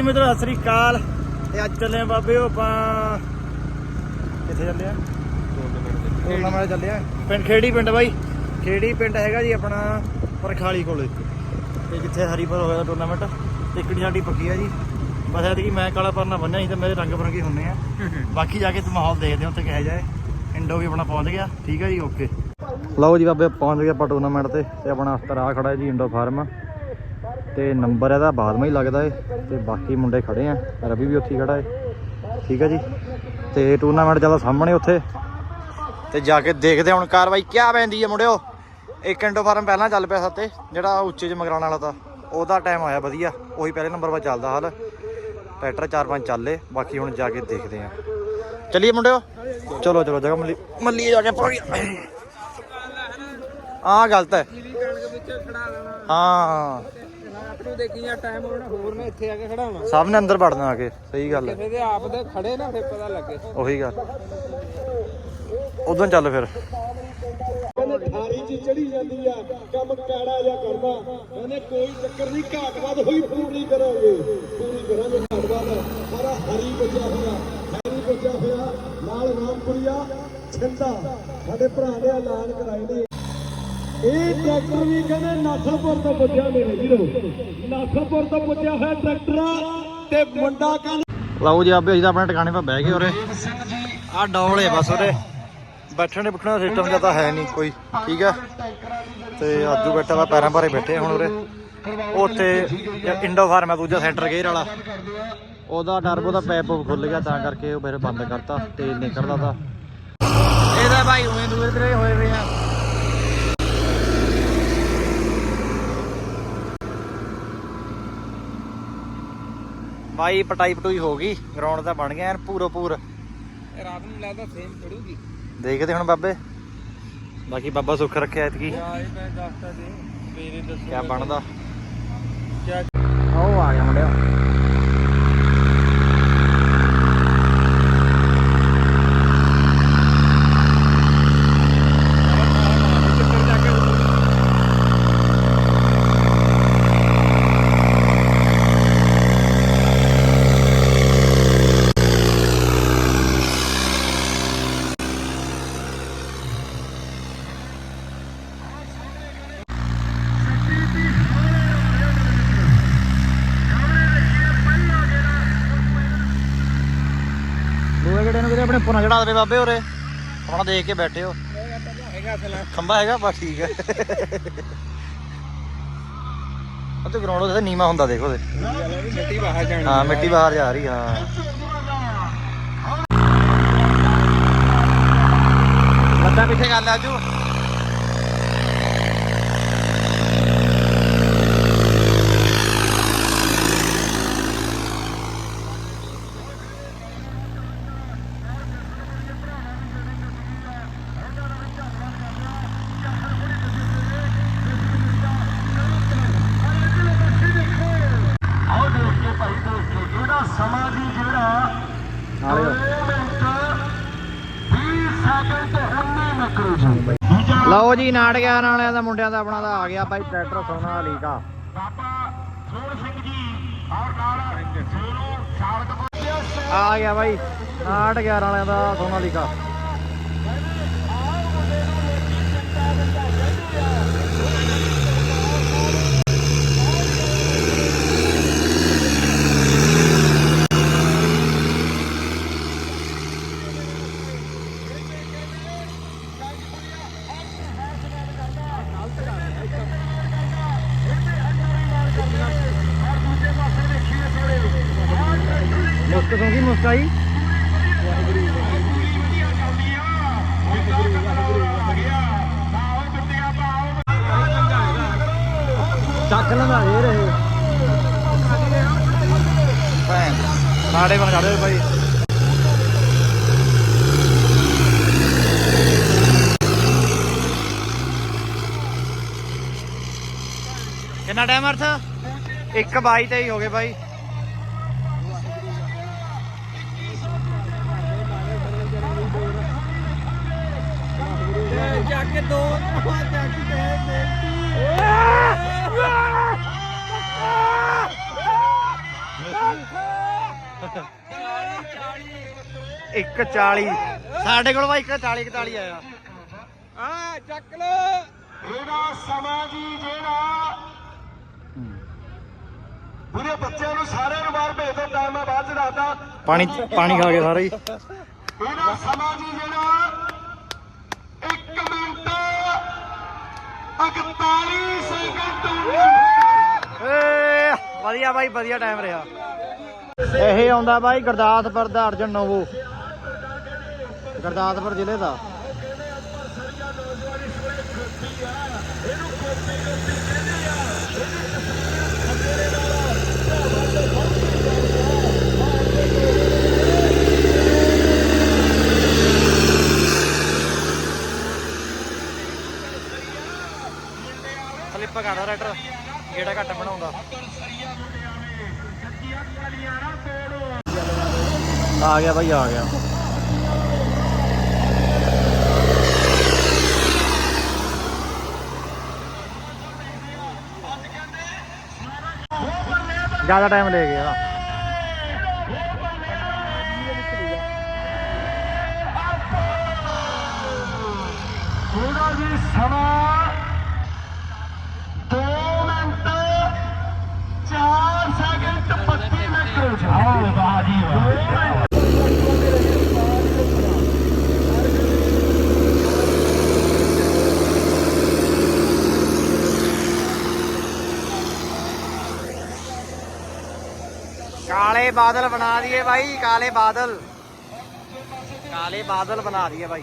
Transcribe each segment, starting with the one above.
ਜੀ ਮਿੱਤਰੋ ਸਤਿ ਸ੍ਰੀ ਅਕਾਲ। ਤੇ ਅੱਜ ਚੱਲੇ ਆ ਬਾਬੇ ਉਹ ਆਪਾਂ ਕਿੱਥੇ ਚੱਲੇ ਆ? ਟੂਰਨਾਮੈਂਟ ਚੱਲੇ ਆ। ਪਿੰਡ ਖੇੜੀ ਪਿੰਡ ਬਾਈ। ਖੇੜੀ ਪਿੰਡ ਹੈਗਾ ਜੀ ਆਪਣਾ ਪਰਖਾਲੀ ਕੋਲੇ। ਤੇ ਜਿੱਥੇ ਹਰੀਪੁਰ ਹੋਇਆ ਟੂਰਨਾਮੈਂਟ ਤੇ ਇਕੜੀ ਸਾਡੀ ਪੱਕੀ ਆ ਜੀ। ਬਸ ਐਤਕੀ ਕਿ ਮੈਂ ਕਾਲਾ ਪਰਨਾ ਬੰਨਿਆ ਸੀ ਤੇ ਮੇਰੇ ਰੰਗ ਬਰੰਗੇ ਹੁੰਨੇ ਆ। ਬਾਕੀ ਜਾ ਕੇ ਤੇ ਮਾਹੌਲ ਦੇਖਦੇ ਹਾਂ ਉੱਥੇ ਕਿਹੋ ਹੈ। ਇੰਡੋ ਵੀ ਆਪਣਾ ਪਹੁੰਚ ਗਿਆ। ਠੀਕ ਹੈ ਜੀ ਓਕੇ ਲਓ ਜੀ ਬਾਬੇ ਪਹੁੰਚ ਗਏ ਆਪਾਂ ਟੂਰਨਾਮੈਂਟ ਤੇ। ਤੇ ਆਪਣਾ ਅਫਤਰ ਆ ਖੜਾ ਹੈ ਜੀ ਇੰਡੋ ਫਾਰਮ ਤੇ ਨੰਬਰ ਇਹਦਾ ਬਾਅਦ ਵਿੱਚ ਹੀ ਲੱਗਦਾ ਏ, ਤੇ ਬਾਕੀ ਮੁੰਡੇ ਖੜੇ ਆ, ਰਵੀ ਵੀ ਉੱਥੇ ਹੀ ਖੜਾ ਏ। ਠੀਕ ਹੈ ਜੀ? ਤੇ ਟੂਰਨਾਮੈਂਟ ਚੱਲਦਾ ਸਾਹਮਣੇ ਉੱਥੇ। ਤੇ ਜਾ ਕੇ ਦੇਖਦੇ ਹੁਣ ਕਾਰਵਾਈ ਕਿਆ ਪੈਂਦੀ ਹੈ ਮੁੰਡਿਓ। ਇੱਕ ਇੰਡੋ ਫਾਰਮ ਪਹਿਲਾਂ ਚੱਲ ਪਿਆ ਸਾਤੇ, ਜਿਹੜਾ ਉੱਚੇ ਚ ਮਗਰਾਣ ਵਾਲਾ ਤਾਂ, ਉਹਦਾ ਟਾਈਮ ਆਇਆ ਵਧੀਆ, ਉਹੀ ਪਹਿਲੇ ਨੰਬਰ 'ਤੇ ਚੱਲਦਾ ਹਾਲ। ਟਰੈਕਟਰ ਚਾਰ ਪੰਜ ਚੱਲੇ ਬਾਕੀ ਹੁਣ ਜਾ ਕੇ ਦੇਖਦੇ ਹਾਂ ਚੱਲੀਏ ਮੁੰਡਿਓ? ਚਲੋ ਚਲੋ ਜਗਾ ਮੱਲੀ ਮੱਲੀ ਜਾ ਕੇ ਪਾ ਆ ਗਲਤ ਹੈ, ਹਾਂ। ਤੂੰ ਦੇਖੀ ਜਾਂ ਟਾਈਮ ਹੋਣਾ ਹੋਰ ਨਾ ਇੱਥੇ ਆ ਕੇ ਖੜਾ ਹੋਣਾ ਸਭ ਨੇ ਅੰਦਰ ਵੜਨਾ ਆ ਕੇ ਸਹੀ ਗੱਲ ਹੈ। ਕਿਸੇ ਦੇ ਆਪ ਦੇ ਖੜੇ ਨਾ ਫਿਰ ਪਤਾ ਲੱਗੇ। ਉਹੀ ਗੱਲ। ਉਦੋਂ ਚੱਲ ਫਿਰ। ਕਹਿੰਦੇ ਠਾਰੀ ਚ ਚੜੀ ਜਾਂਦੀ ਆ ਕੰਮ ਕਾੜਾ ਜਾਂ ਕਰਦਾ। ਕਹਿੰਦੇ ਕੋਈ ਚੱਕਰ ਨਹੀਂ ਘਾਟਵਾਦ ਹੋਈ ਪੂਰੀ ਕਰਾਂਗੇ। ਪੂਰੀ ਕਰਾਂਗੇ ਘਾਟਵਾਦ ਸਾਰਾ ਹਰੀ ਬਚਿਆ ਹੋਇਆ ਹਰੀ ਬਚਿਆ ਹੋਇਆ। ਨਾਲ ਰਾਮਪੁਰੀਆ ਛਿੰਦਾ। ਸਾਡੇ ਭਰਾ ਨੇ ਐਲਾਨ ਕਰਾਏ ਨੇ। ਇਹ ਟਰੈਕਟਰ ਵੀ ਕਹਿੰਦੇ ਨਾਥਲਪੁਰ ਤੋਂ ਪੁੱਜਿਆ ਮੇਰੇ ਵੀਰੋ। ਨਾਥਲਪੁਰ ਤੋਂ ਪੁੱਜਿਆ ਹੋਇਆ ਟਰੈਕਟਰ ਆ ਤੇ ਮੁੰਡਾ ਕਹਿੰਦੇ ਲਓ ਜੀ ਆਪੇ ਅਸੀਂ ਤਾਂ ਆਪਣੇ ਟਿਕਾਣੇ 'ਤੇ ਬਹਿ ਗਏ ਉਰੇ। ਆ ਡੌਲੇ ਬਸ ਉਰੇ। ਬੈਠਣ ਦੇ ਬੁੱਠਣ ਦਾ ਸਿਸਟਮ ਜਾਂ ਤਾਂ ਹੈ ਨਹੀਂ ਕੋਈ ਠੀਕ ਹੈ? ਤੇ ਆਜੂ ਬੈਠਾ ਵਾ ਪੈਰਾਂ ਭਾਰੇ ਬੈਠੇ ਹੁਣ ਉਰੇ। ਉੱਥੇ ਇੰਡੋ ਫਾਰਮ ਹੈ ਦੂਜਾ ਸੈਂਟਰ ਗੇਅਰ ਵਾਲਾ। ਉਹਦਾ ਟਰਬੋ ਦਾ ਪੈਪ ਖੁੱਲ ਗਿਆ ਤਾਂ ਕਰਕੇ ਉਹ ਫਿਰ ਬੰਦ ਕਰਤਾ ਤੇਲ ਨਿਕਲਦਾ ਤਾਂ। ਇਹਦਾ ਭਾਈ ਉਵੇਂ ਦੂਰੇ ਤੇਰੇ ਹੋਏ ਵੇ ਆ। ਭਾਈ ਪਟਾਈ ਪਟੂਈ ਹੋ ਗਈ ਗਰਾਊਂਡ ਤਾਂ ਬਣ ਗਿਆ ਐਨ ਪੂਰੋ ਰਾਤ ਨੂੰ ਲੱਗਦਾ ਸੇਮ ਪੜੂਗੀ ਦੇਖਦੇ ਹੁਣ ਬਾਬੇ। ਬਾਕੀ ਬਾਬਾ ਸੁੱਖ ਰੱਖਿਆ ਇਤਕੀ ਯਾਰ ਇਹ ਮੈਂ ਦੱਸਤਾ ਦੇ ਮੇਰੇ ਦੱਸੋ ਕਿਆ ਬਣਦਾ? ਉਹ ਆ ਗਿਆ ਮੁੰਡਿਆ ਗੇੜੇ ਨੂੰ ਚੜਾ ਦੇਵੇ ਬਾਬੇ ਉਰੇ? ਆਪਣਾ ਦੇਖ ਕੇ ਬੈਠੇ ਹੋ। ਹੈਗਾ ਅਸਲ ਖੰਭਾ ਹੈਗਾ, ਬਸ ਠੀਕ ਹੈ। ਉਹ ਤੇ ਗਰਾਊਂਡ ਉਹਦੇ ਨੀਮਾ ਹੁੰਦਾ ਦੇਖੋ ਉਹਦੇ ਮਿੱਟੀ ਬਾਹਰ ਜਾਣੀ ਹਾਂ, ਮਿੱਟੀ ਬਾਹਰ ਜਾ ਰਹੀ, ਹਾਂ। ਲੱਤਾਂ ਪਿੱਛੇ ਗੱਲ ਆ ਆਜੂ ਆਓ ਦੇਖ ਕੇ ਭਾਈ ਦੇਖ ਕੇ ਇਹਦਾ ਸਮਾਂ ਜੀ ਜਿਹੜਾ ਨਾਲੇ 20 ਸੈਕਿੰਡ ਤੇ 19 ਨਿਕਲੂ ਜੀ ਜੀ ਨਾਟਕਿਆਂ ਵਾਲਿਆਂ ਦਾ ਮੁੰਡਿਆਂ ਦਾ ਆਪਣਾ ਦਾ ਆ ਗਿਆ ਭਾਈ ਟਰੈਕਟਰ ਸੋਨਾ ਅਲੀ ਦਾ। ਸੋਨੂ ਆ ਗਿਆ ਭਾਈ ਨਾਟ 11 ਵਾਲਿਆਂ ਦਾ ਸੋਨਾਲੀਕਾ ਮੁਸਕ ਚੱਕ ਲੰਦਾ ਦੇ ਰਹੇ। ਭੈਣ ਸਾਡੇ ਬਣ ਕਰਦੇ ਭਾਈ। ਕਿੰਨਾ ਟਾਈਮ ਅਰਥ? 1:22 ਤੇ ਹੀ ਹੋ ਗਏ ਭਾਈ। ਜਾ ਕੇ ਦੋ। ਜਾ ਕੇ ਇੱਕ 40 ਸਾਡੇ ਕੋਲ ਬਾਈ ਇੱਕ 40 41 ਆਇਆ। ਆ ਚੱਕ ਲੋ ਇਹਦਾ ਸਮਾਂ ਜੀ ਜਿਹੜਾ। ਪੂਰੇ ਬੱਚਿਆਂ ਨੂੰ ਸਾਰਿਆਂ ਨੂੰ ਬਾਹਰ ਭੇਜ ਦੋ ਟਾਈਮ ਮੈਂ ਬਾਅਦ ਚ ਦੱਸਦਾ। ਪਾਣੀ ਪਾਣੀ ਖਾ ਕੇ ਸਾਰੇ। ਹੀ ਇਹਦਾ ਸਮਾਂ ਜੀ ਜਿਹੜਾ। 1 ਮਿੰਟ। 41 ਸੈਕਿੰਡ ਏ ਵਧੀਆ ਬਾਈ ਵਧੀਆ ਟਾਈਮ ਰਿਹਾ। ਇਹ ਆਉਂਦਾ ਬਾਈ ਗੁਰਦਾਸਪੁਰ ਦਾ ਅਰਜਨ ਨੋਵੋ। ਗੁਰਦਾਸਪੁਰ ਜ਼ਿਲ੍ਹੇ ਦਾ। ਫਲਿੱਪ ਕਰਦਾ ਰਾਈਟਰ ਜਿਹੜਾ ਘੱਟ ਬਣਾਉਂਦਾ। ਆ ਗਿਆ ਬਾਈ ਆ ਗਿਆ। ਜ਼ਿਆਦਾ ਟਾਈਮ ਲੈ ਗਿਆ ਥੋੜਾ ਜੀ ਸਮਾਂ 2 ਮਿੰਟ 4 ਸੈਕਿੰਡ 32 ਮਿੰਟ ਆਹ ਵਾਹ ਜੀ ਵਾਹ ਕਾਲੇ ਬਾਦਲ ਬਣਾ ਦਈਏ ਬਾਈ ਕਾਲੇ ਬਾਦਲ ਕਾਲੇ ਬਾਦਲ ਬਣਾ ਦਈਏ ਬਾਈ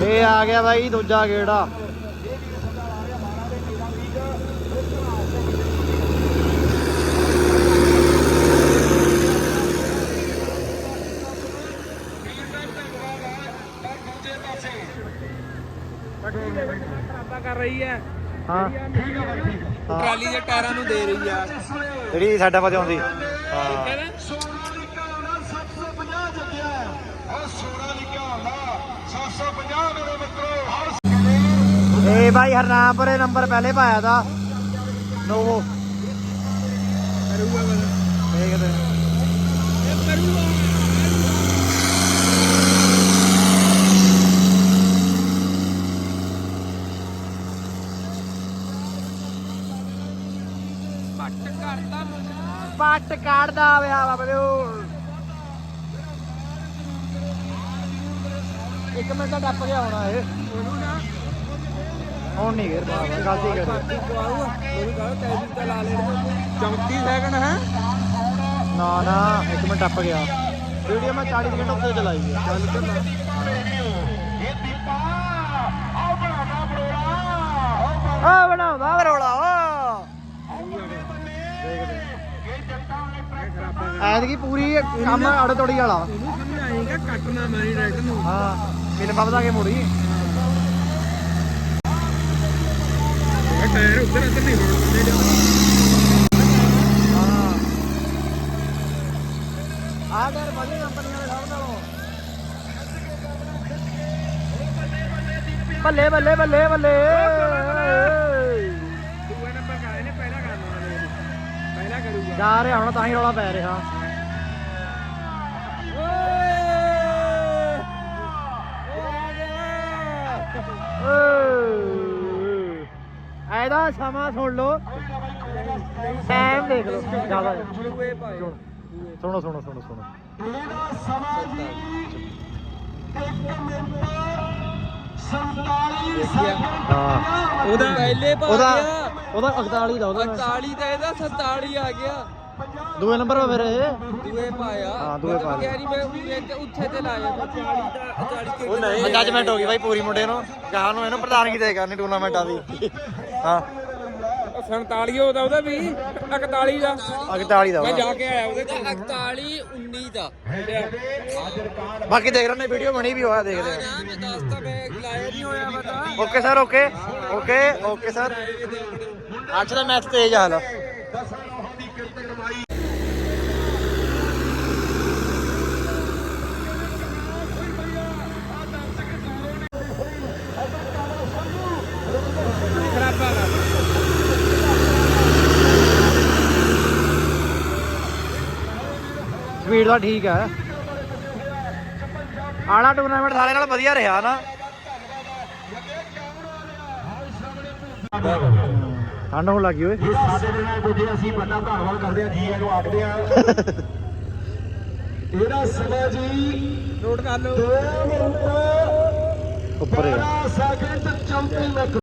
ਇਹ ਆ ਗਿਆ ਬਾਈ ਦੂਜਾ ਗੇੜਾ ਖਰਾਬਾ ਕਰ ਰਹੀ ਹੈ। ਹਾਂ ਹਾਂ ਟਰਾਲੀ ਦੇ ਟਾਇਰਾਂ ਨੂੰ ਦੇ ਰਹੀ ਆ। ਜਿਹੜੀ ਸਾਡਾ ਵਜੇ ਆਉਂਦੀ। ਹਾਂ। ਸੋਨਾਲੀਕਾ ਆਉਂਦਾ 750 ਜੱਗਿਆ ਉਹ ਸੋਨਾਲੀਕਾ ਆਉਂਦਾ 750 ਮੇਰੇ ਮਿੱਤਰੋ ਹਰ ਇਹ ਬਾਈ ਹਰਨਾਮਪੁਰੇ ਨੰਬਰ ਪਹਿਲੇ ਪਾਇਆ ਦਾ ਨੋਵੋ ਕਰੂਗਾ ਬਸ ਦੇਖਦੇ ਇਹ ਕਰੂਗਾ। ਪੱਟ ਕੱਢਦਾ ਵਿਆ ਬਾਬਿਓ ਇੱਕ ਮਿੰਟ ਦਾ ਟੱਪ ਗਿਆ ਹੋਣਾ ਇਹ। ਹੁਣ ਨਹੀਂ ਗੇਰ ਬਾਬਾ ਗਲਤੀ ਕਰੀ 34 ਸੈਕਿੰਡ ਹੈ। ਨਾ ਨਾ ਇੱਕ ਮਿੰਟ ਟੱਪ ਗਿਆ। ਵੀਡੀਓ ਮੈਂ 40 ਸਕਿੰਟ ਉੱਤੇ ਚਲਾਈ ਹੈ ਚੱਲ ਚੱਲ। ਇਹ ਦੀਪਾ ਬਣਾਵਾ ਬਰੋਲਾ। ਆ ਬਣਾਉਂਦਾ ਬਰੋਲਾ। ਐਤਕੀ ਪੂਰੀ ਕੰਮ ਅੜ ਤੋੜੀ ਵਾਲਾ। ਇਹਨੂੰ ਸਮਝਾਏਗਾ ਕੱਟ ਨਾ ਮਾਰੀ ਰਾਈਟ ਨੂੰ ਹਾਂ ਮੈਨੂੰ ਵਦਾ ਕੇ ਮੁੜੀ। ਇਹ ਟਾਇਰ ਉੱਧਰ ਇੱਧਰ ਨਹੀਂ ਹੋਣ ਦਿੰਦੇ ਜਦੋਂ ਹਾਂ। ਆ ਟਾਇਰ ਬੜੀ ਕੰਪਨੀ ਵਾਲੇ ਸਭ ਨਾਲੋਂ ਬੱਲੇ ਬੱਲੇ ਬੱਲੇ ਬੱਲੇ। ਦੂਆ ਨੰਬਰ ਕਾ ਇਹਨੇ ਪਹਿਲਾਂ ਕਰ ਲੈਣਾ ਮੇਰੇ ਪਹਿਲਾਂ ਕਰੂਗਾ ਜਾ ਰਿਹਾ ਹੁਣ ਤਾਂ ਹੀ ਰੌਲਾ ਪੈ ਰਿਹਾ। ਓਏ। ਐਦਾ ਸਮਾਂ ਸੁਣ ਲਓ। ਟਾਈਮ ਦੇਖ ਲਓ ਜ਼ਿਆਦਾ। ਸੁਣੋ ਸੁਣੋ ਸੁਣੋ ਸੁਣੋ। ਇਹਦਾ ਸਮਾਂ ਜੀ 1 ਮਿੰਟ। 47 ਸੈਕਿੰਡ। ਹਾਂ। ਉਹਦਾ ਪਹਿਲੇ ਪਾ ਉਹਦਾ ਗਿਆ ਉਹਦਾ 41 ਦਾ ਉਹਦਾ 41 ਤਾਂ ਇਹਦਾ 47 ਆ ਗਿਆ। ਦੂਏ ਨੰਬਰ 'ਤੇ ਫਿਰ ਇਹ। ਦੂਏ ਪਾਇਆ ਹਾਂ, ਦੂਏ ਪਾ ਲਿਆ। ਨਹੀਂ ਮੈਂ ਉੱਥੇ ਤੇ ਉੱਥੇ ਤੇ ਲਾਇਆ 40 ਦਾ 40 ਕੇ ਉਹ ਨਹੀਂ। ਜੱਜਮੈਂਟ ਹੋ ਗਈ ਬਾਈ ਪੂਰੀ ਮੁੰਡੇ ਨੂੰ। ਗਾਹ ਨੂੰ ਇਹਨੂੰ ਪ੍ਰਧਾਨਗੀ ਦੇ ਕਰਨੀ ਟੂਰਨਾਮੈਂਟਾਂ ਦੀ। ਹਾਂ। 47 ਉਹਦਾ ਉਹਦਾ ਵੀ। 41 ਦਾ। 41 ਦਾ ਮੈਂ। ਜਾ ਕੇ ਆਇਆ ਉਹਦੇ ਕੋਲ। 41 19 ਦਾ। ਬਾਕੀ ਦੇਖ ਰਹੇ ਨੇ ਵੀਡੀਓ ਬਣੀ ਵੀ ਹੋਇਆ ਦੇਖਦੇ ਆ। ਨਾ ਮੈਂ ਦੱਸਤਾ ਮੈਂ ਲਾਇਆ ਨਹੀਂ ਹੋਇਆ ਪਤਾ। Okay sir okay. Okay okay sir. ਅੱਜ ਦਾ ਮੈਚ ਤੇਜ਼ ਹਾਲ। ਸਪੀਡ ਦਾ ਠੀਕ ਹੈ। ਆਲਾ ਟੂਰਨਾਮੈਂਟ ਸਾਰੇ ਨਾਲ ਵਧੀਆ ਰਿਹਾ ਨਾ। ਠੰਡ ਹੋਣ ਲੱਗੀ ਓਏ। ਸਾਡੇ ਦੇ ਨਾਲ ਪੁੱਜੇ ਅਸੀਂ ਵੱਡਾ ਧੰਨਵਾਦ ਕਰਦੇ ਹਾਂ ਜੀ ਨੂੰ ਆਖਦੇ ਹਾਂ। ਇਹਦਾ ਸਮਾਂ ਜੀ ਨੋਟ ਕਰ ਲਓ। 2 ਮਿੰਟ। ਉੱਪਰ ਹੈ 12 ਸੈਕਿੰਡ 34 ਲੱਖ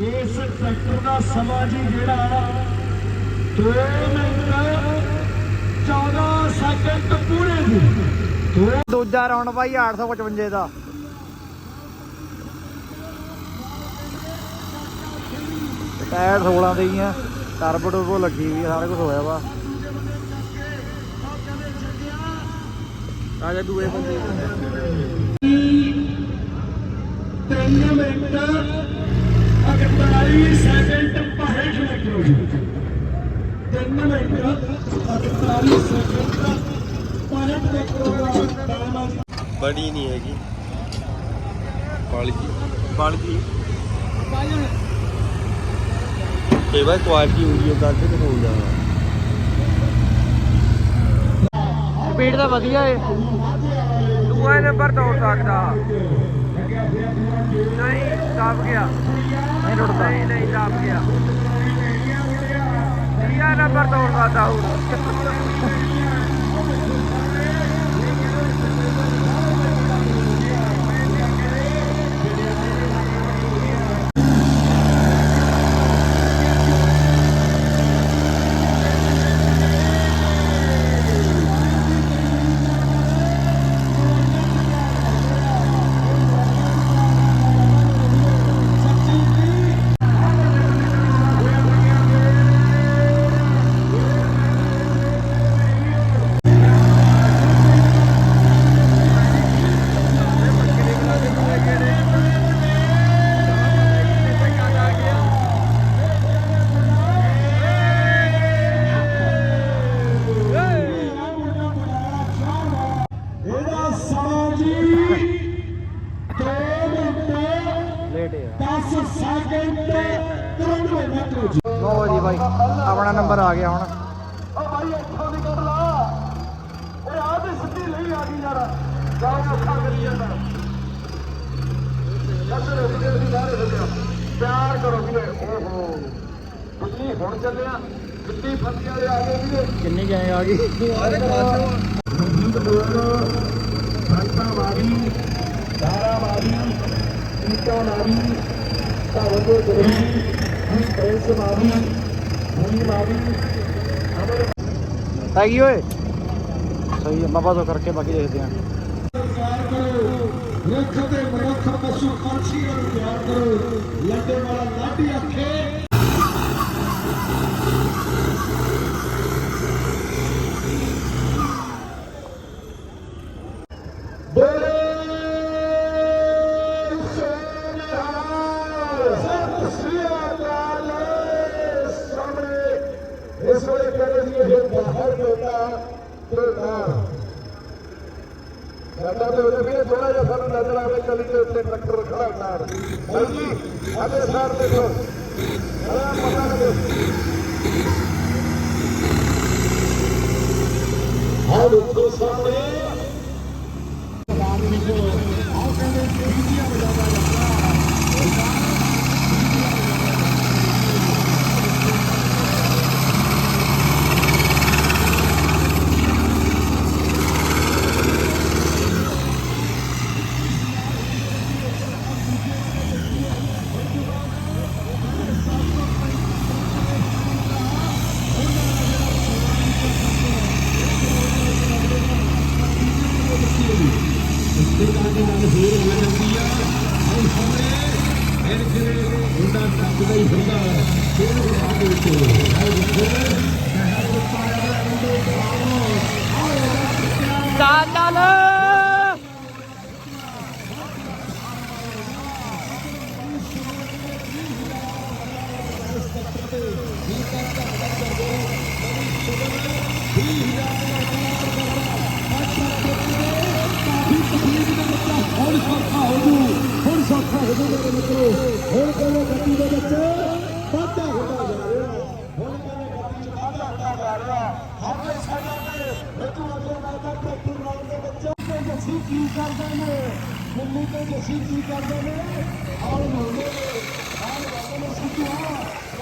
ਇਸ ਟਰੈਕਟਰ ਦਾ ਸਮਾਂ ਜੀ ਜਿਹੜਾ 2 ਮਿੰਟ 14 ਸੈਕਿੰਡ ਪੂਰੇ ਜੀ। ਦੋ ਦੂਜਾ ਰਾਉਂਡ ਭਾਈ 855 ਦਾ। ਟਾਇਰ 16 ਦੇ ਹੀ ਆ। ਟਰਬੋ ਟਰਬੋ ਲੱਗੀ ਵੀ ਸਾਰਾ ਕੁਝ ਹੋਇਆ ਵਾ। ਆ ਜਾ ਦੂਏ ਬੰਦੇ। 3 ਮਿੰਟ 41 ਸੈਕਿੰਡ 65 ਮਿੰਟ ਜੀ 3 ਮਿੰਟ 41 ਸੈਕਿੰਡ 65 ਮਿੰਟ ਦਾ ਟਾਈਮ ਆ ਬੜੀ ਨਹੀਂ ਹੈਗੀ। ਕੁਆਲਿਟੀ ਕੁਆਲਿਟੀ ਕਈ ਵਾਰ ਕੁਆਲਿਟੀ ਹੁੰਦੀ ਹੈ ਕਰਕੇ ਤੇ ਹੋ ਜਾਂਦਾ ਸਪੀਡ ਤਾਂ ਵਧੀਆ ਏ। ਦੂਆ ਨੰਬਰ ਤੋੜ ਸਕਦਾ। ਨਹੀਂ ਦਬ ਗਿਆ। ਨਹੀਂ ਰੁੜਦਾ ਨਹੀਂ ਨਹੀਂ ਦਬ ਗਿਆ ਤੀਆ ਨੰਬਰ ਤੋੜ ਸਕਦਾ ਹੁਣ ਇਹਦਾ ਸਮਾਂ ਜੀ 2 ਮਿੰਟ ਲੇਟ ਆ 10 ਸੈਕਿੰਡ 93 ਮਿੰਟ ਜੀ ਲੋ ਜੀ ਭਾਈ ਆਪਣਾ ਨੰਬਰ ਆ ਗਿਆ ਹੁਣ ਓ ਭਾਈ ਇੱਥੋਂ ਦੀ ਕੱਢ ਲਾ ਓਏ ਆ ਤੇ ਸਿੱਧੀ ਲਈ ਆ ਗਈ ਯਾਰ ਜਾਓ ਔਖਾ ਕਰੀ ਜਾਂਦਾ ਲੱਗ ਰੁਕ ਦੀ ਬਾਹਰ ਹੋ ਗਿਆ ਪਿਆਰ ਕਰੋ ਵੀਰੇ ਓਹੋ ਬਿੱਲੀ ਹੁਣ ਚੱਲਿਆ ਬਿੱਲੀ ਫੱਤੀ ਵਾਲੇ ਆ ਗਏ ਵੀਰੇ ਕਿੰਨੀ ਗਏ ਆ ਗਈ ਸੰਤਾ ਮਾਰੀ ਦਾਰਾ ਮਾਰੀ ਈਟੋ ਮਾਰੀ ਸਾਵੋ ਗੁਰੂ ਪ੍ਰੇਸ ਮਾਰੀ ਭੂਮੀ ਮਾਰੀ ਹੈਗੀ ਓਏ ਸਹੀ ਹੈ ਬਾਬਾ ਤੋਂ ਕਰਕੇ ਬੇਟਾ ਬੇਟਾ ਸਾਡਾ ਤੇ ਉਹਦੇ ਵੀ ਥੋੜਾ ਜਿਹਾ ਸਾਨੂੰ ਨਜ਼ਰ ਆਵੇ, ਚਲੀ ਦੇ ਉੱਤੇ ਟਰੈਕਟਰ ਖੜਾ ਨਾਲ ਹਾਂਜੀ ਅੱਗੇ ਸਾਰ ਦੇਖੋ। ਬੜਾ ਪਤਾ ਲੱਗੇ ਆਹ ਦੇਖੋ ਸਾਹਮਣੇ ਤੇ ਨਾਲ ਦੇ ਨਾਲ ਹੋਰ ਹੋ ਜਾਂਦੀ ਆ ਹੁਣ ਸਾਹਮਣੇ ਫਿਰ ਕਿਵੇਂ ਮੁੰਡਾ ਟੱਪਦਾ ਹੀ ਹੁੰਦਾ ਫਿਰ ਬਾਅਦ ਵਿੱਚ ਹੈ ਦੇਖੋ ਚੱਲ ਚੱਲ ਹੁਣ ਸੌਖਾ ਹੋ ਜੂ ਹੁਣ ਸੌਖਾ ਹੋ ਜੂ ਮੇਰੇ ਮਿੱਤਰੋ ਹੁਣ ਕਹਿੰਦੇ ਗੱਡੀ ਦੇ ਵਿੱਚ ਵਾਧਾ ਹੁੰਦਾ ਜਾ ਰਿਹਾ ਹੁਣ ਕਹਿੰਦੇ ਗੱਡੀ 'ਚ ਵਾਧਾ ਹੁੰਦਾ ਜਾ ਰਿਹਾ ਹਰ ਸਾਡਾ ਤੇ ਮੈਨੂੰ ਅੱਗੇ ਲੱਗਦਾ ਟਰੈਕਟਰ ਨਾਲ ਦੇ ਵਿੱਚ ਤੇ ਜੱਸੀ ਕੀ ਕਰਦੇ ਨੇ? ਦਿੱਲੀ ਤੇ ਜੱਸੀ ਕੀ ਕਰਦੇ ਨੇ ਆਲ ਮੰਗਦੇ ਨੇ ਆਲ ਮੰਗਦੇ ਨੇ ਸਿੱਧੂ ਆ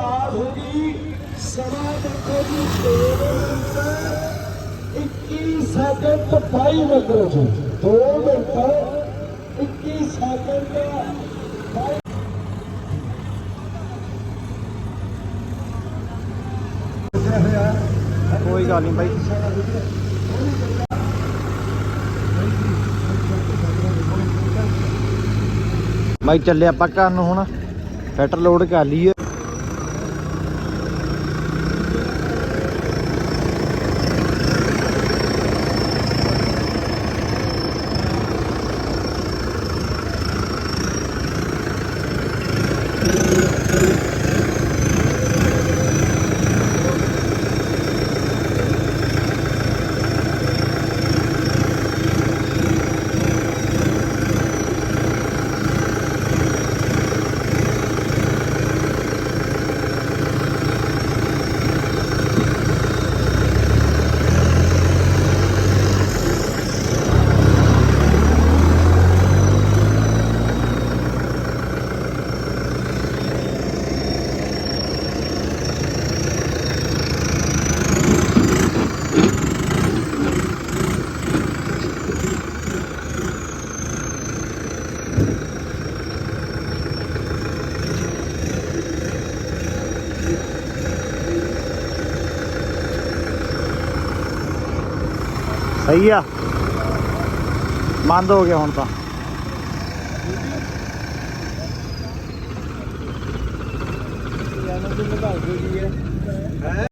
ਟਰਬੋ ਹੋ ਗਈ। ਸਮਾਂ ਦੇਖੋ ਜੀ 21 ਸੈਕਿੰਡ 22 ਮੀਟਰ ਜੀ 2 ਮਿੰਟ। 21 ਸੈਕਿੰਡ 22 ਕੋਈ ਗੱਲ ਨਹੀਂ ਬਾਈ। ਬਾਈ, ਚੱਲਿਆ ਆਪਾਂ ਘਰ ਨੂੰ ਹੁਣ। ਪੈਟਰ ਲੋਡ ਕਰ ਲਈਏ। ਸਹੀ ਆ। ਬੰਦ ਹੋ ਗਿਆ ਹੁਣ ਤਾਂ।